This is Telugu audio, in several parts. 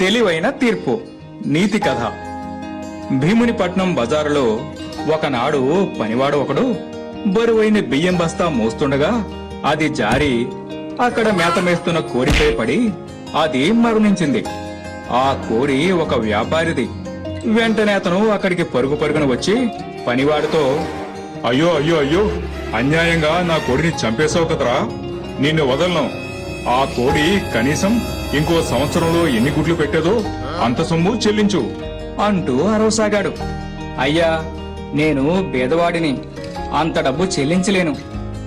తెలివైన తీర్పు. నీతి కథ. భీమునిపట్నం బజారులో ఒకనాడు పనివాడు ఒకడు బరువైన బియ్యం బస్తా మోస్తుండగా అది జారి అక్కడ మేత మేస్తున్న కోడిపై పడి అది మరణించింది. ఆ కోడి ఒక వ్యాపారిది. వెంటనే అతను అక్కడికి పరుగు పరుగున వచ్చి పనివాడితో అయ్యో అయ్యో అయ్యో అన్యాయంగా నా కోడిని చంపేశావు కదరా. నిన్ను వదలను. ఆ కోడి కనీసం ఇంకో సంవత్సరంలో ఎన్ని గుడ్లు పెట్టేదో అంత సొమ్ము చెల్లించు. అంటూ అరవసాగాడు. అయ్యా నేను పేదవాడిని అంత డబ్బు చెల్లించలేను.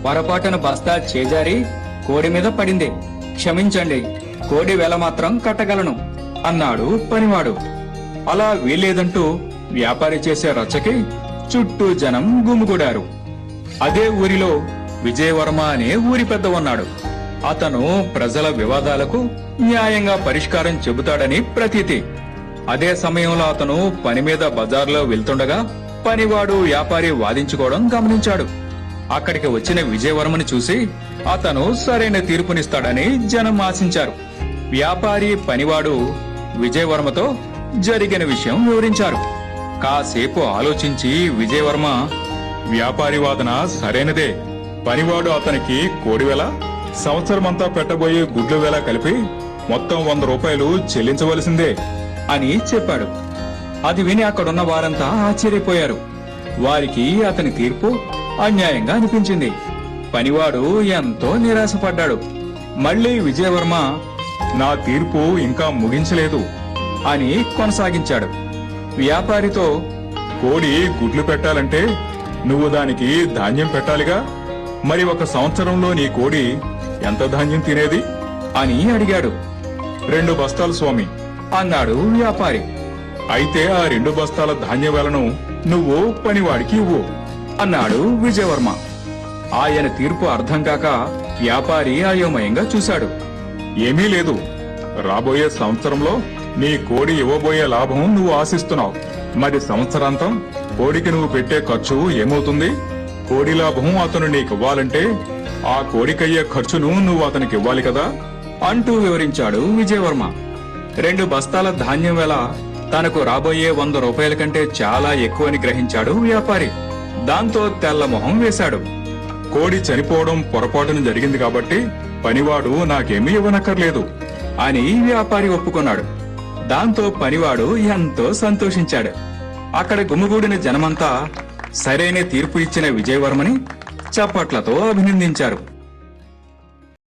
పొరపాటున బస్తా చేజారి కోడి మీద పడింది. క్షమించండి కోడి వెల మాత్రం కట్టగలను అన్నాడు పనివాడు. అలా వీల్లేదంటూ వ్యాపారి చేసే రచ్చకి చుట్టూ జనం గుమిగూడారు. అదే ఊరిలో విజయవర్మ అనే ఊరి పెద్ద ఉన్నాడు అతను ప్రజల వివాదాలకు న్యాయంగా పరిష్కారం చెబుతాడని ప్రతీతి. అదే సమయంలో అతను పని మీద బజార్లో వెళ్తుండగా పనివాడు వ్యాపారి వాదించుకోవడం గమనించాడు. అక్కడికి వచ్చిన విజయవర్మని చూసి అతను సరైన తీర్పునిస్తాడని జనం ఆశించారు. వ్యాపారి పనివాడు విజయవర్మతో జరిగిన విషయం వివరించారు. కాసేపు ఆలోచించి విజయవర్మ వ్యాపారి వాదన సరైనదే. పనివాడు అతనికి కోడివెల సంవత్సరమంతా పెట్టబోయే గుడ్ల వేళ కలిపి మొత్తం వంద రూపాయలు చెల్లించవలసిందే అని చెప్పాడు. అది విని అక్కడున్న వారంతా ఆశ్చర్యపోయారు. వారికి అతని తీర్పు అన్యాయంగా అనిపించింది. పనివాడు ఎంతో నిరాశపడ్డాడు. మళ్ళీ విజయవర్మ నా తీర్పు ఇంకా ముగించలేదు అని కొనసాగించాడు. వ్యాపారితో కోడి గుడ్లు పెట్టాలంటే నువ్వు దానికి ధాన్యం పెట్టాలిగా? మరి ఒక సంవత్సరంలో నీ కోడి ఎంత ధాన్యం తినేది? అని అడిగాడు. రెండు బస్తాలు స్వామి అన్నాడు వ్యాపారి. అయితే ఆ రెండు బస్తాల ధాన్యవేలను నువ్వు పనివాడికి ఇవ్వు అన్నాడు విజయవర్మ. ఆయన తీర్పు అర్థం కాక వ్యాపారి అయోమయంగా చూశాడు. ఏమీ లేదు. రాబోయే సంవత్సరంలో నీ కోడి ఇవ్వబోయే లాభం నువ్వు ఆశిస్తున్నావు. మరి సంవత్సరాంతం కోడికి నువ్వు పెట్టే ఖర్చు ఏమవుతుంది? కోడి లాభం అతను నీకు ఇవ్వాలంటే ఆ కోడికయ్యే ఖర్చును నువ్వు అతనికి ఇవ్వాలి కదా? అంటూ వివరించాడు విజయవర్మ. రెండు బస్తాల ధాన్యం వేళ తనకు రాబోయే వంద రూపాయల కంటే చాలా ఎక్కువని గ్రహించాడు వ్యాపారి. దాంతో తెల్ల మొహం వేశాడు. కోడి చనిపోవడం పొరపాటున జరిగింది కాబట్టి పనివాడు నాకేమీ ఇవ్వనక్కర్లేదు అని వ్యాపారి ఒప్పుకున్నాడు. దాంతో పనివాడు ఎంతో సంతోషించాడు. అక్కడ గుమిగూడిన జనమంతా సరైన తీర్పు ఇచ్చిన విజయవర్మని చప్పట్లతో అభినందించారు.